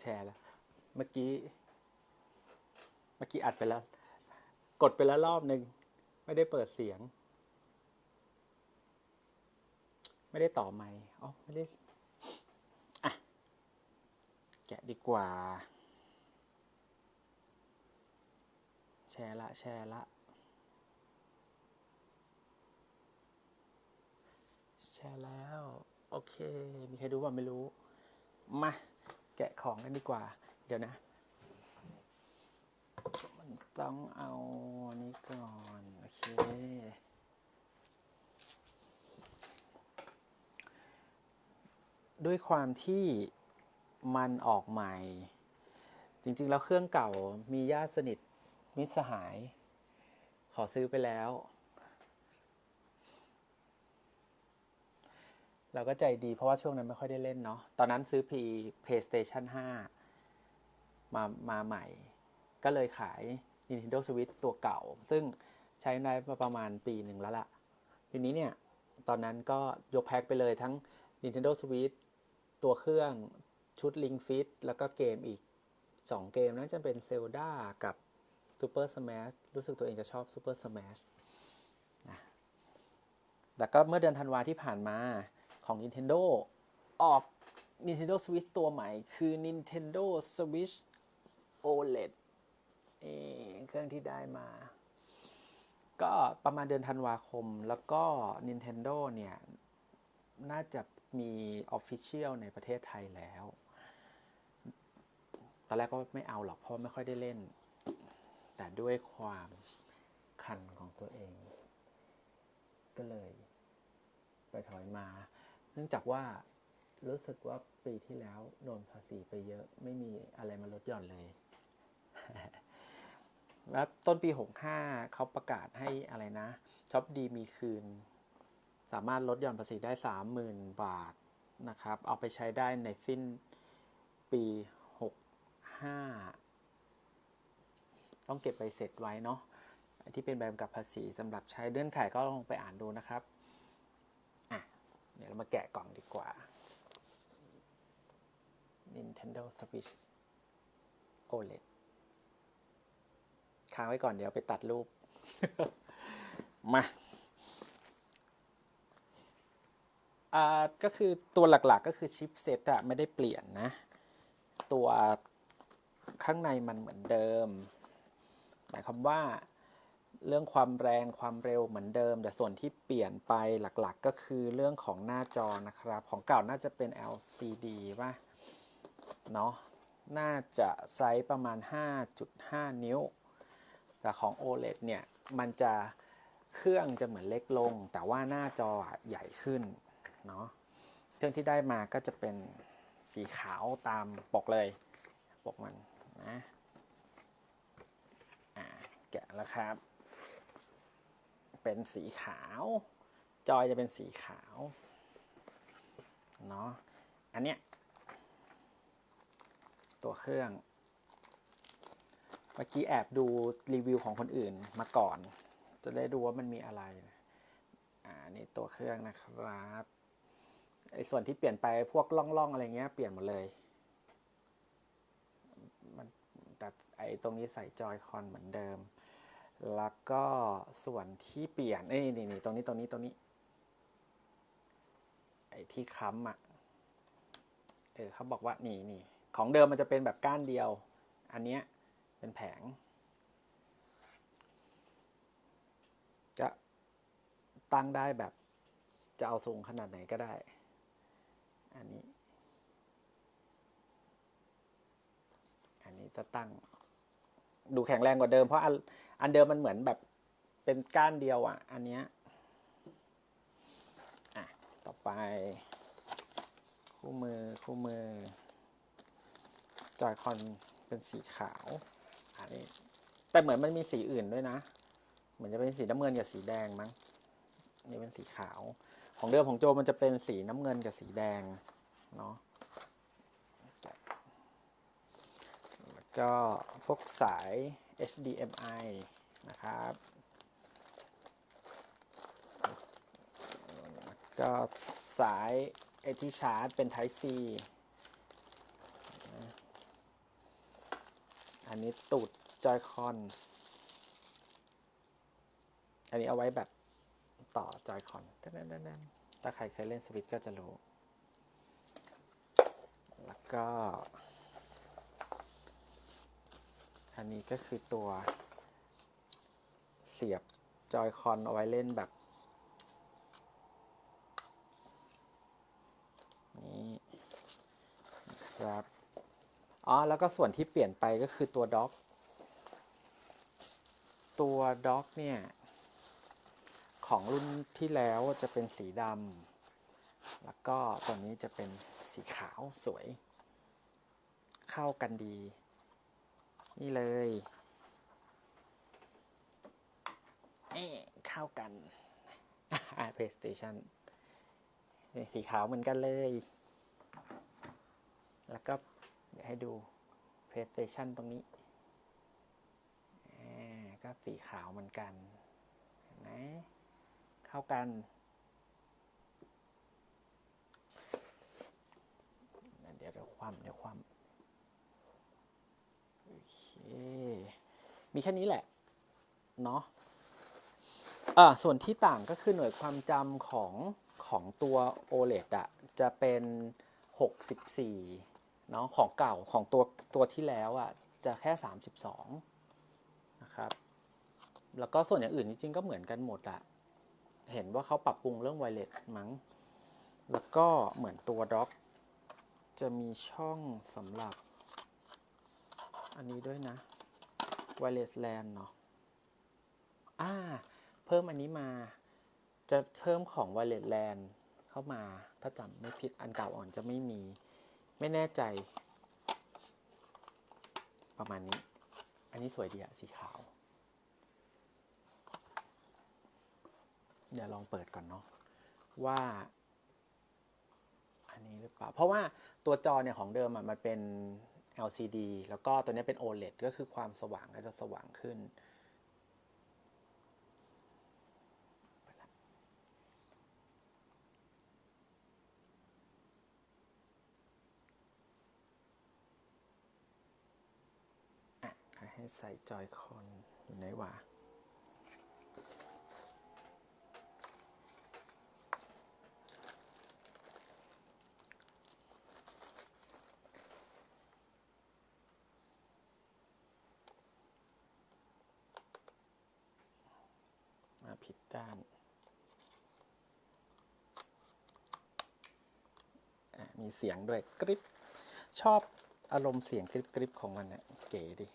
แชร์แล้ว เมื่อกี้ เมื่อกี้อัดไปแล้ว กดไปแล้วรอบหนึ่งไม่ได้เปิดเสียง ไม่ได้ต่อไมค์อ๋อไม่ได้อะแกะดีกว่า แชร์ละ แชร์ละแชร์แล้ว โอเค มีใครดูว่าไม่รู้ มา แกะของกันดีกว่า เดี๋ยวนะ มันต้องเอาอันนี้ก่อน โอเค ด้วยความที่มันออกใหม่ จริงๆ แล้วเครื่องเก่ามีญาติสนิทมิตรสหาย ขอซื้อไปแล้ว เราก็ใจดีเพราะว่าช่วงนั้นไม่ค่อยได้เล่นเนาะ ตอนนั้นซื้อ P PlayStation 5 มามาใหม่ ก็เลยขาย Nintendo Switch ตัวเก่า ซึ่งใช้ได้มาประมาณปีหนึ่งแล้วล่ะ ทีนี้เนี่ย ตอนนั้นก็ยกแพ็คไปเลยทั้ง Nintendo Switch ตัวเครื่องชุด Ring Fit แล้วก็เกมอีก 2 เกมนั้นจะเป็น Zelda กับ Super Smash รู้สึกตัวเองจะชอบ Super Smash นะแล้วก็เมื่อเดือนธันวาที่ผ่านมา ของ Nintendo ออก Nintendo Switch ตัวใหม่ คือ Nintendo Switch OLED เอเครื่องที่ได้มา ก็ประมาณเดือนธันวาคม แล้วก็ Nintendo เนี่ย น่าจะมี Official ในประเทศไทยแล้ว ตอนแรกก็ไม่เอาหรอก เพราะไม่ค่อยได้เล่น แต่ด้วยความคันของตัวเอง ก็เลย ไปถอยมา นื่องจากว่ารู้สึกว่าปีที่แล้วโดนภาษีไปเยอะ ไม่มีอะไรมาลดหย่อนเลยแล้วต้นปี 65เขาประกาศให้อะไรนะช็อปดีมีคืน สามารถลดหย่อนภาษีได้ 30,000 บาทนะครับ เอาไปใช้ได้ในสิ้นปี 65 ต้องเก็บใบเสร็จไว้เนาะที่เป็นใบกำกับภาษีสำหรับใช้เลื่อนไขก็ลองไปอ่านดูนะครับ เดี๋ยวเรามาแกะกล่องดีกว่า Nintendo Switch OLED ค้างไว้ก่อนเดี๋ยวไปตัดรูป มาอ่าก็คือตัวหลักๆก็คือชิปเซตอะไม่ได้เปลี่ยนนะ ตัวข้างในมันเหมือนเดิม หมายความว่า เรื่องความแรงความเร็วเหมือนเดิม แต่ส่วนที่เปลี่ยนไปหลักๆก็คือเรื่องของหน้าจอนะครับ ของเก่าน่าจะเป็น LCD ป่ะเนาะน่าจะไซส์ประมาณ 5.5 นิ้ว แต่ของ OLED เนี่ย มันจะเครื่องจะเหมือนเล็กลง แต่ว่าหน้าจอใหญ่ขึ้นเนาะเครื่องที่ได้มาก็จะเป็นสีขาวตามปกเลย ปกมันนะอ่าแกะแล้วครับ เป็นสีขาว จอยจะเป็นสีขาวเนาะอันเนี้ยตัวเครื่อง เมื่อกี้แอบดูรีวิวของคนอื่นมาก่อน จะได้ดูว่ามันมีอะไรอ่านี่ตัวเครื่องนะครับไอ้ส่วนที่เปลี่ยนไปพวกล่องๆอะไรเงี้ยเปลี่ยนหมดเลยมันแต่ไอ้ตรงนี้ใส่จอยคอนเหมือนเดิม แล้วก็ส่วนที่เปลี่ยนเอ้ยนี่นี่ตรงนี้ตรงนี้ตรงนี้ ไอ้ที่ค้ำอะ เออเขาบอกว่านี่นี่ของเดิมมันจะเป็นแบบก้านเดียว อันเนี้ยเป็นแผง จะตั้งได้แบบจะเอาสูงขนาดไหนก็ได้ อันนี้ อันนี้จะตั้งดูแข็งแรงกว่าเดิมเพราะ อันเดิมมันเหมือนแบบเป็นก้านเดียวอะ อันเนี้ยอะต่อไป คู่มือคู่มือจอยคอนเป็นสีขาว อันนี้ แต่เหมือนมันมีสีอื่นด้วยนะ เหมือนจะเป็นสีน้ำเงินกับสีแดงมั้ง นี่เป็นสีขาว ของเดิมของโจมันจะเป็นสีน้ำเงินกับสีแดง เนาะแล้วก็พวกสาย HDMI นะครับก็สายไอที่ชาร์จเป็น Type C อันนี้ตูดจอยคอน อันนี้เอาไว้แบบต่อจอยคอนถ้าใครเคยเล่นสวิตช์ก็จะรู้ แล้วก็ อันนี้ก็คือตัวเสียบจอยคอนเอาไว้เล่นแบบ นี้ครับอ๋อ แล้วก็ส่วนที่เปลี่ยนไปก็คือตัวด็อก ตัวด็อกเนี่ย ของรุ่นที่แล้วจะเป็นสีดำแล้วก็ตัวนี้จะเป็นสีขาวสวย เข้ากันดี นี่เลยเอ๊เข้ากันอ่า PlayStation นี่สีขาวเหมือนกันเลย แล้วก็เดี๋ยวให้ดู PlayStation ตรงนี้ก็สีขาวเหมือนกันนไหมเข้ากันเดี๋ยวเดี๋ยวความเดี๋ยวความ มีแค่นี้แหละ เนาะอ่าส่วนที่ต่างก็คือหน่วยความจำของของตัว OLED อะจะเป็น 64 เนาะของเก่าของตัวตัวที่แล้วอะจะแค่ 32 นะครับ แล้วก็ส่วนอย่างอื่นจริงๆก็เหมือนกันหมดอะเห็นว่าเขาปรับปรุงเรื่องไวเลสมั้ง แล้วก็เหมือนตัวด็อกจะมีช่องสำหรับ อันนี้ด้วยนะ Wireless LAN เนาะอ่า เพิ่มอันนี้มา จะเพิ่มของ Wireless LAN เข้ามา ถ้าจำไม่ผิดอันเก่าอ่อนจะไม่มี ไม่แน่ใจ ประมาณนี้ อันนี้สวยดีอะสีขาว เดี๋ยวลองเปิดก่อนเนาะว่าอันนี้หรือเปล่า เพราะว่าตัวจอเนี่ยของเดิมอะมันเป็น LCD แล้วก็ตัวนี้เป็น OLED ก็คือความสว่างก็จะสว่างขึ้นอะให้ใส่จอยคอนอยู่ไหนวะ ผิดด้าน มีเสียงด้วยกริปชอบอารมณ์เสียงกริบกริบของมันเนะ่เก๋ดี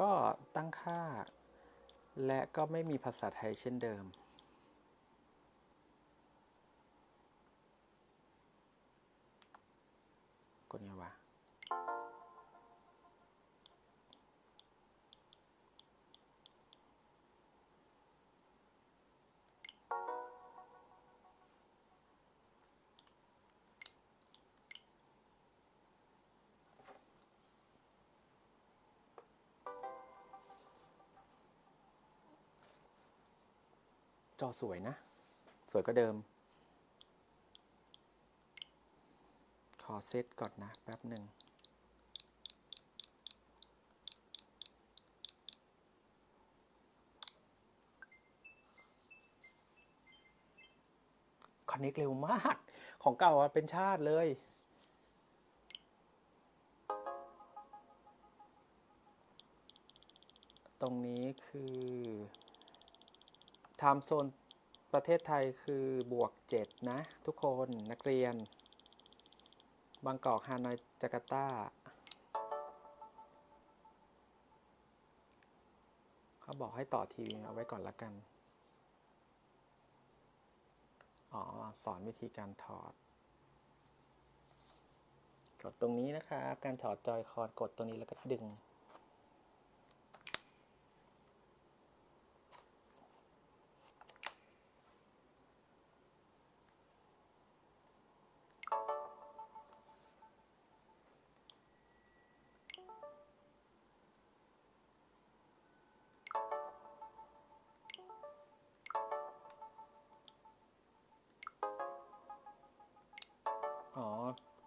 ก็ตั้งค่า และก็ไม่มีภาษาไทยเช่นเดิม กดไงวะ จอสวยนะ สวยก็เดิม ขอเซตก่อนนะแป๊บหนึ่งคอนเน็กเร็วมาก ของเก่าเป็นชาติเลย ตรงนี้คือ ไทม์โซนประเทศไทยคือบวก 7 นะ ทุกคนนักเรียน บางกอกฮานอยจาการ์ตาเขาบอกให้ต่อทีวีเอาไว้ก่อนละกัน อ๋อ สอนวิธีการถอด กดตรงนี้นะครับ การถอดจอยคอนกดตรงนี้แล้วก็ดึง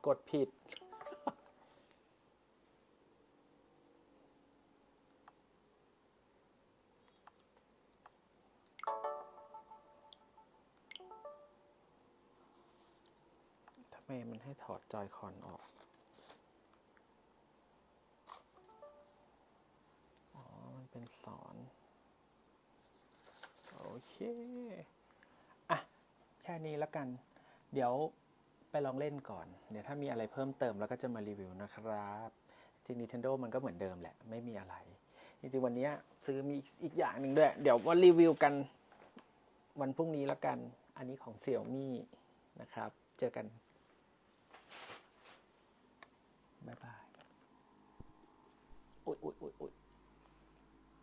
กดผิด ทำไมมันให้ถอดจอยคอนออก อ๋อ มันเป็นสอน โอเค อะ แค่นี้แล้วกัน เดี๋ยว ไปลองเล่นก่อน เดี๋ยวถ้ามีอะไรเพิ่มเติมแล้วก็จะมารีวิวนะครับจริง Nintendo มันก็เหมือนเดิมแหละ ไม่มีอะไร จริงๆ วันนี้ซื้อมีอีกอย่างหนึ่งด้วย เดี๋ยวว่ารีวิวกันวันพรุ่งนี้แล้วกัน อันนี้ของเสี่ยวมี่นะครับ เจอกัน บ๊ายบาย อุ๊ยอุ๊ยอุ๊ย